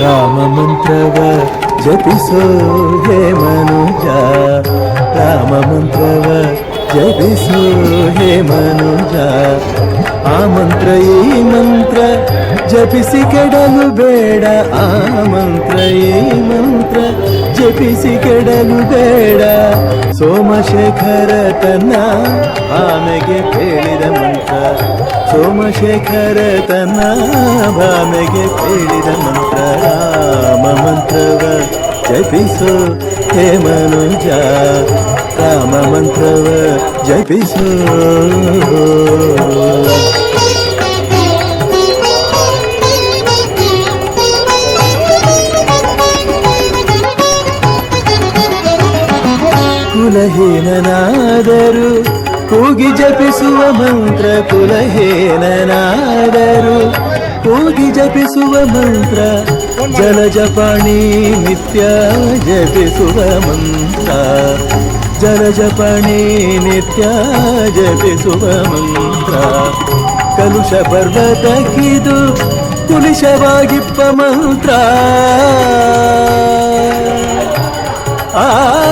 ರಾಮ ಮಂತ್ರವ ಜಪಿಸೋ ಹೇ ಮನುಜ ರಾಮ ಮಂತ್ರವ ಜಪಿಸೋ ಹೇ ಮನುಜ ಆ ಮಂತ್ರ ಈ ಮಂತ್ರ ಜಪಿಸಿ ಕೆಡಲು ಬೇಡ ಆ ಮಂತ್ರ ಈ ಮಂತ್ರ ಜಪಿಸಿ ಕೆಡಲು ಬೇಡ. ಸೋಮಶೇಖರ ತನ್ನ ಆಮೆಗೆ ಹೇಳಿದ ಮಂತ್ರ. ಸೋಮಶೇಖರ ತನ್ನ ಭಾಮೆಗೆ ಹೇಳಿದ ಮಂತ್ರ. ರಾಮ ಮಂತ್ರವ ಜಪಿಸೋ ಹೇ ಮನುಜ. ರಾಮ ಮಂತ್ರವ ಜಪಿಸೋ. ಕುಲಹೀನನಾದರು. ಕೂಗಿ ಜಪಿಸುವ ಮಂತ್ರ ಕುಲಹೇನಾದರು ಕೂಗಿ ಜಪಿಸುವ ಮಂತ್ರ ಜಲಜಪಾಣಿ ನಿತ್ಯ ಜಪಿಸುವ ಮಂತ್ರ. ಜಲಜಪಾಣಿ ನಿತ್ಯ ಜಪಿಸುವ ಮಂತ್ರ. ಕಲುಷ ಕಿದು ಕುಲಿಶವಾಗಿಪ್ಪ ಮಂತ್ರ. ಆ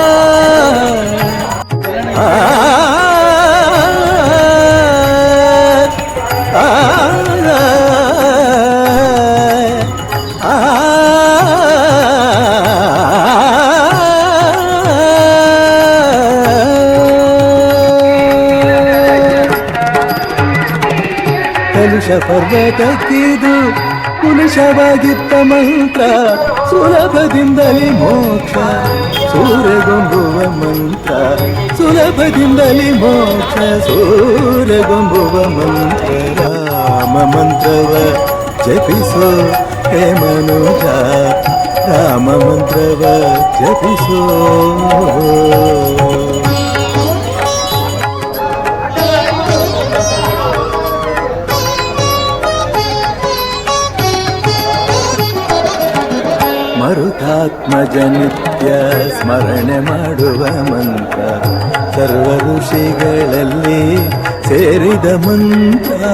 ಕಲುಷ ಪರ್ವತಕ್ಕಿದು ಕುಲುಷವಾಗಿತ್ತ ಮಂತ್ರ ಸುಲಭದಿಂದಲೇ ಮೋಕ್ಷ ಸೂರ್ಯಗೊಂಬುವ ಮಂತ್ರ ಸುಲಭದಿಂದಲೇ ಮೋಕ್ಷ ಸೂರ್ಯಗೊಂಬುವ ಮಂತ್ರ ರಾಮ ಮಂತ್ರವ ಜಪಿಸೋ ಹೇ ಮನುಜ ರಾಮ ಮಂತ್ರವ ಜಪಿಸೋ ನಿತ್ಯ ಸ್ಮರಣೆ ಮಾಡುವ ಮಂತ್ರ. ಸರ್ವ ಋಷಿಗಳಲ್ಲಿ ಸೇರಿದ ಮಂತ್ರ.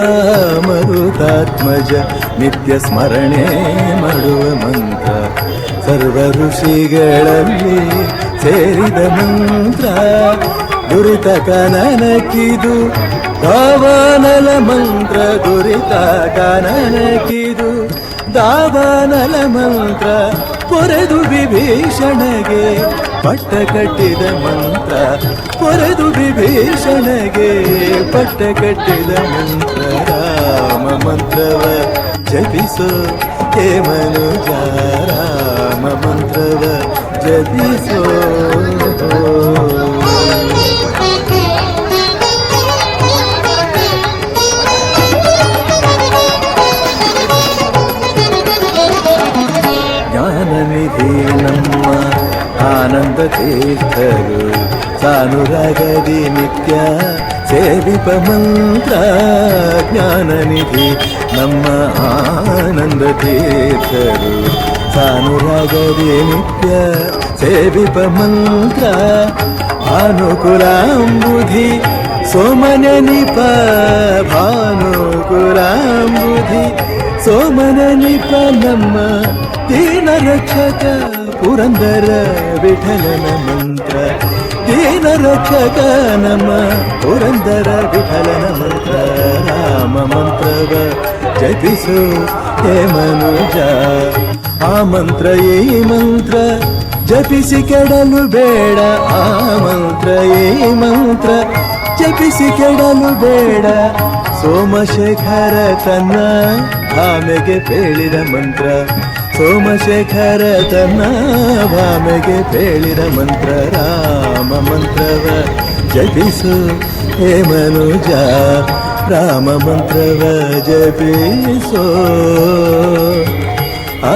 ಮರುತಾತ್ಮಜ ನಿತ್ಯ ಸ್ಮರಣೆ ಮಾಡುವ ಮಂತ್ರ. ಸರ್ವ ಋಷಿಗಳಲ್ಲಿ ಸೇರಿದ ಮಂತ್ರ. ದುರಿತ ಕನನಕಿದು ಕಾವಾನಲ ಮಂತ್ರ. ದುರಿತ ಕನನಕಿದು ದಾವಾನಲ ಮಂತ್ರ ಪೊರೆದು ವಿಭೀಷಣಗೆ, ಪಟ್ಟ ಕಟ್ಟಿದ ಮಂತ್ರ ಪೊರೆದು ವಿಭೀಷಣಗೆ, ಪಟ್ಟ ಕಟ್ಟಿದ ಮಂತ್ರ ರಾಮ ಮಂತ್ರವ ಜಪಿಸೋ ಹೇ ಮನುಜ, ರಾಮ ಮಂತ್ರವ ಜಪಿಸೋ. ತೀರ್ಥರು ಸಾನುರಾಗದಿ ನಿತ್ಯ ಸೇವಿಪ ಮಂತ್ರ ಜ್ಞಾನನಿಧಿ ನಮ್ಮ ಆನಂದ ತೀರ್ಥರು ಸಾನುರಾಗದಿ ನಿತ್ಯ ಸೇವಿಪ ಮಂತ್ರ ಭಾನುಕುಲಾಂಬುಧಿ ಸೋಮನ ನಿಪ ಭಾನುಕುಲಾಂಬುಧಿ ಸೋಮನ ನಿಪ ನಮ್ಮ ದೀನ ರಕ್ಷಕ ಪುರಂದರ ವಿಠಲನ ಮಂತ್ರ. ದೀನ ರಕ್ಷಕ ನಮ ಪುರಂದರ ವಿಠಲನ ಮಂತ್ರ. ರಾಮ ಮಂತ್ರವ ಜಪಿಸು ಹೇ ಮನುಜ. ಆ ಮಂತ್ರ ಈ ಮಂತ್ರ ಜಪಿಸಿ ಕೆಡಲು ಬೇಡ. ಆ ಮಂತ್ರ ಈ ಮಂತ್ರ ಜಪಿಸಿ ಕೆಡಲು ಬೇಡ. ಸೋಮಶೇಖರ ತನ್ನ ಆಮೆಗೆ ಪೇಳಿದ ಮಂತ್ರ. ಸೋಮಶೇಖರ ತನ್ನ ಭಾಮೆಗೆ ಹೇಳಿದ ಮಂತ್ರ ರಾಮ ಮಂತ್ರವ ಜಪಿಸು ಹೇ ಮನುಜ ರಾಮ ಮಂತ್ರವ ಜಪಿಸೋ ಆ